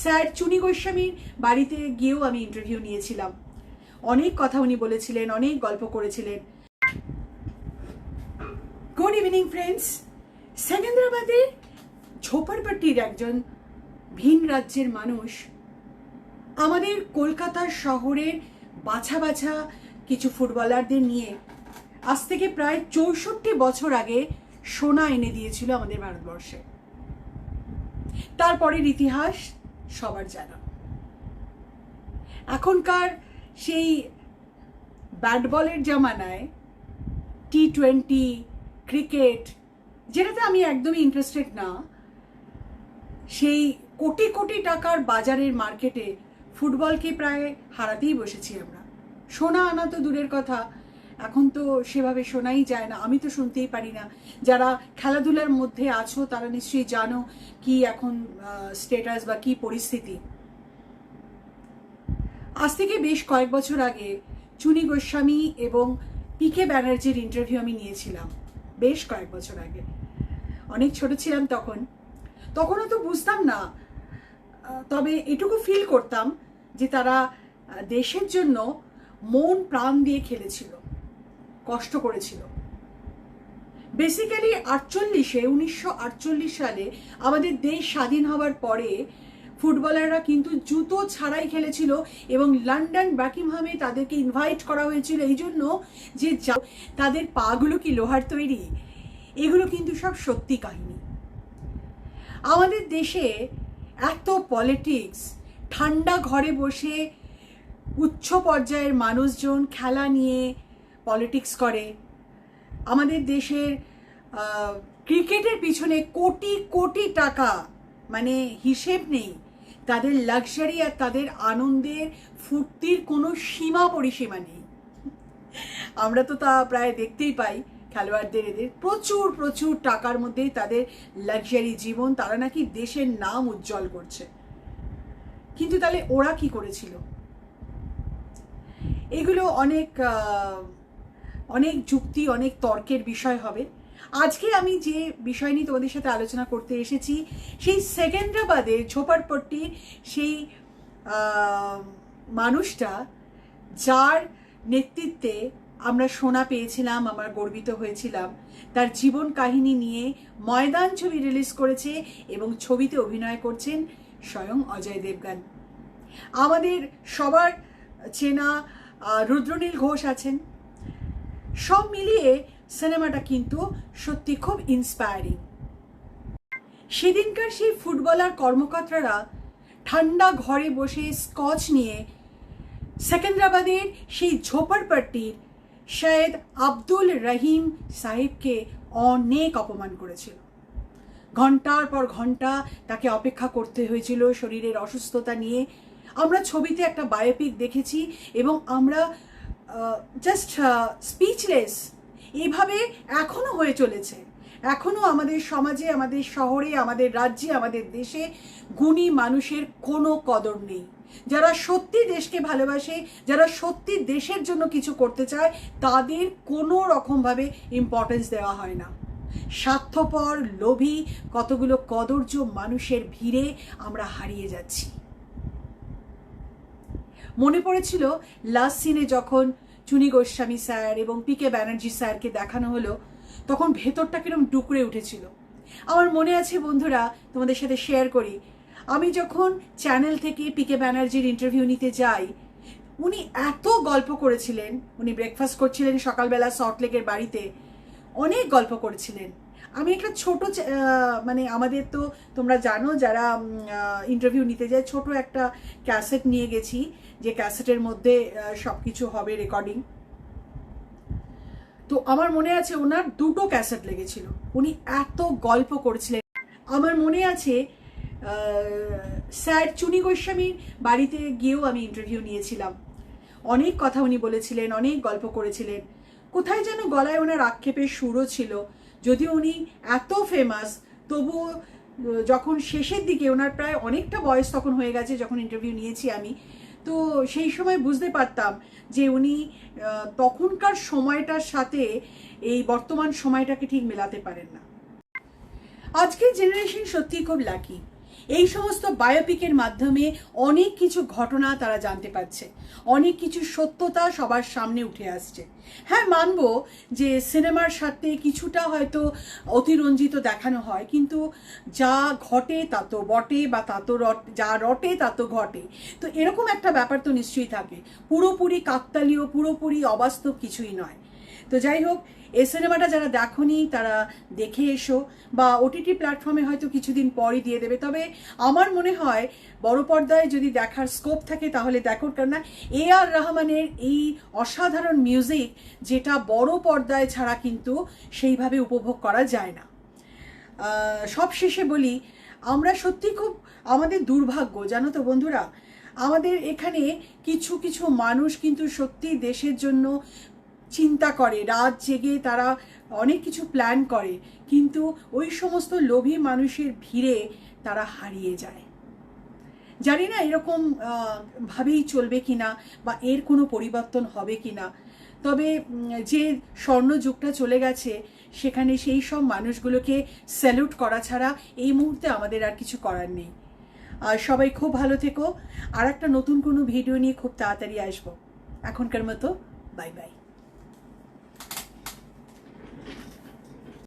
Sir চুনি গোস্বামীর বাড়িতে গিয়েও আমি ইন্টারভিউ নিয়েছিলাম। অনেক কথা উনি বলেছিলেন, অনেক গল্প করেছিলেন। গুড ইভিনিং ফ্রেন্ডস সেকেন্দ্রাবাদে ঝোপড়পট্টির একজন ভিন রাজ্যের মানুষ আমাদের কলকাতা শহরের বাছা বাছা কিছু ফুটবলারদের নিয়ে আজ থেকে প্রায় চৌষট্টি বছর আগে সোনা এনে দিয়েছিল আমাদের ভারতবর্ষে। তারপরের ইতিহাস সবার জানা। এখনকার সেই ব্যাট বলের জামানায় টি টোয়েন্টি ক্রিকেট, যেটাতে আমি একদমই ইন্টারেস্টেড না, সেই কোটি কোটি টাকার বাজারের মার্কেটে ফুটবলকে প্রায় হারাতেই বসেছি আমরা। সোনা আনা তো দূরের কথা এখন তো সেভাবে শোনাই যায় না, আমি তো শুনতেই পারি না। যারা খেলাধুলার মধ্যে আছো, তারা নিশ্চয়ই জানো কি এখন স্টেটাস বা কি পরিস্থিতি। আজ থেকে বেশ কয়েক বছর আগে চুনি গোস্বামী এবং পিকে ব্যানার্জির ইন্টারভিউ আমি নিয়েছিলাম, বেশ কয়েক বছর আগে। অনেক ছোট ছিলাম তখন। তখনও তো বুঝতাম না তবে এটুকু ফিল করতাম যে তারা দেশের জন্য মন প্রাণ দিয়ে খেলেছিল। কষ্ট করেছিল। বেসিক্যালি আটচল্লিশে, উনিশশো আটচল্লিশ সালে আমাদের দেশ স্বাধীন হওয়ার পরে ফুটবলাররা কিন্তু জুতো ছাড়াই খেলেছিল এবং লন্ডন ব্যাকিমহামে তাদেরকে ইনভাইট করা হয়েছিল। এই জন্য যে যা- তাদের পাগুলো কি লোহার তৈরি? এগুলো কিন্তু সব সত্যি কাহিনী। আমাদের দেশে এত পলিটিক্স ঠান্ডা ঘরে বসে উচ্চ পর্যায়ের মানুষজন খেলা নিয়ে পলিটিক্স করে। আমাদের দেশের ক্রিকেটের পিছনে কোটি কোটি টাকা মানে হিসেব নেই। তাদের লাক্সারি আর তাদের আনন্দের ফুর্তির কোনো সীমা পরিসীমা নেই। আমরা তো তা প্রায় দেখতেই পাই খেলোয়াড়দের এদের। প্রচুর প্রচুর টাকার মধ্যেই তাদের লাক্সারি জীবন, তারা নাকি দেশের নাম উজ্জ্বল করছে। কিন্তু তাহলে ওরা কি করেছিল? এগুলো অনেক অনেক যুক্তি, অনেক তর্কের বিষয় হবে। আজকে আমি যে বিষয় নিয়ে তোমাদের সাথে আলোচনা করতে এসেছি, সেই সেকেন্দ্রাবাদের ঝোপারপট্টির সেই মানুষটা যার নেতৃত্বে আমরা সোনা পেয়েছিলাম, আমার গর্বিত হয়েছিলাম। তার জীবন কাহিনী নিয়ে ময়দান ছবি রিলিজ করেছে এবং ছবিতে অভিনয় করছেন স্বয়ং অজয় দেবগান। আমাদের সবার চেনা রুদ্রনীল ঘোষ আছেন। সব মিলিয়ে সিনেমাটা কিন্তু সত্যি খুব ইন্সপায়ারিং সেদিনকার সেই ফুটবলার কর্মকর্তারা ঠান্ডা ঘরে বসে স্কচ নিয়ে সেকেন্দ্রাবাদের সেই ঝোপড়পট্টির শায়দ আব্দুল রহিম সাহেবকে অনেক অপমান করেছিল। ঘণ্টার পর ঘণ্টা তাকে অপেক্ষা করতে হয়েছিল শরীরের অসুস্থতা নিয়ে। আমরা ছবিতে একটা বায়োপিক দেখেছি এবং আমরা জাস্ট স্পিচলেস এইভাবে এখনও হয়ে চলেছে। এখনও আমাদের সমাজে, আমাদের শহরে, আমাদের রাজ্যে, আমাদের দেশে গুণী মানুষের কোনো কদর নেই। যারা সত্যি দেশকে ভালোবাসে, যারা সত্যি দেশের জন্য কিছু করতে চায়, তাদের কোনো রকমভাবে ইম্পর্টেন্স দেওয়া হয় না। স্বার্থপর, লোভী, কতগুলো কদর্য মানুষের ভিড়ে আমরা হারিয়ে যাচ্ছি। মনে পড়েছিল লাস্ট সিনে যখন চুনি গোস্বামী স্যার এবং পি কে ব্যানার্জি স্যারকে দেখানো হলো, তখন ভেতরটা কিরম ডুকরে উঠেছিল। আমার মনে আছে, বন্ধুরা, তোমাদের সাথে শেয়ার করি, আমি যখন চ্যানেল থেকে পি কে ব্যানার্জির ইন্টারভিউ নিতে যাই, উনি এত গল্প করেছিলেন, উনি ব্রেকফাস্ট করছিলেন সকালবেলা সল্টলেকের বাড়িতে, অনেক গল্প করেছিলেন। আমি একটা ছোট মানে আমাদের তো তোমরা জানো যারা ইন্টারভিউ নিতে যায়, ছোট একটা ক্যাসেট নিয়ে গেছি, যে ক্যাসেটের মধ্যে সব কিছু হবে রেকর্ডিং তো আমার মনে আছে ওনার দুটো ক্যাসেট লেগেছিল। উনি এত গল্প করেছিলেন। আমার মনে আছে স্যার চুনি গোস্বামীর বাড়িতে গিয়েও আমি ইন্টারভিউ নিয়েছিলাম। অনেক কথা উনি বলেছিলেন, অনেক গল্প করেছিলেন। কোথায় যেন গলায় ওনার আক্ষেপের সুরও ছিল। যদিও উনি এত ফেমাস তবু যখন শেষের দিকে ওনার প্রায় অনেকটা বয়স তখন হয়ে গেছে যখন ইন্টারভিউ নিয়েছি আমি, তো সেই সময় বুঝতে পারতাম যে উনি তখনকার সময়টার সাথে এই বর্তমান সময়টাকে ঠিক মেলাতে পারেন না। আজকের জেনারেশন সত্যিই খুব লাকি এই সমস্ত বায়োপিকের মাধ্যমে অনেক কিছু ঘটনা তারা জানতে পারছে। অনেক কিছু সত্যতা সবার সামনে উঠে আসছে। হ্যাঁ মানব যে সিনেমার সাথে কিছুটা হয়তো অতিরঞ্জিত দেখানো হয়, কিন্তু যা ঘটে তা তো বটে বা তা তো রট- যা রটে তা তো ঘটে। তো এরকম একটা ব্যাপার তো নিশ্চয়ই থাকে। পুরোপুরি কাকতালীয়, পুরোপুরি অবাস্তব কিছুই নয়। তো যাই হোক, এই সিনেমাটা যারা দেখনি, তারা দেখে এসো বা ওটিটি প্ল্যাটফর্মে হয়তো কিছুদিন পরই দিয়ে দেবে। তবে আমার মনে হয় বড় পর্দায় যদি দেখার স্কোপ থাকে, তাহলে দেখো। কেননা এ আর রহমানের এই অসাধারণ মিউজিক যেটা বড় পর্দায় ছাড়া কিন্তু সেইভাবে উপভোগ করা যায় না। সব শেষে বলি, আমরা সত্যি খুব আমাদের দুর্ভাগ্য, জানো তো বন্ধুরা? আমাদের এখানে কিছু কিছু মানুষ কিন্তু সত্যি দেশের জন্য চিন্তা করে, রাত জেগে তারা অনেক কিছু প্ল্যান করে, কিন্তু ওই সমস্ত লোভী মানুষের ভিড়ে তারা হারিয়ে যায়। জানি না এরকম ভাবেই চলবে কিনা বা এর কোনো পরিবর্তন হবে কিনা, তবে যে স্বর্ণযুগটা চলে গেছে, সেখানে সেই সব মানুষগুলোকে স্যালুট করা ছাড়া এই মুহূর্তে আমাদের আর কিছু করার নেই। আর সবাই খুব ভালো থেকো আর একটা নতুন কোনো ভিডিও নিয়ে খুব তাড়াতাড়ি আসব। এখনকার মতো বাই বাই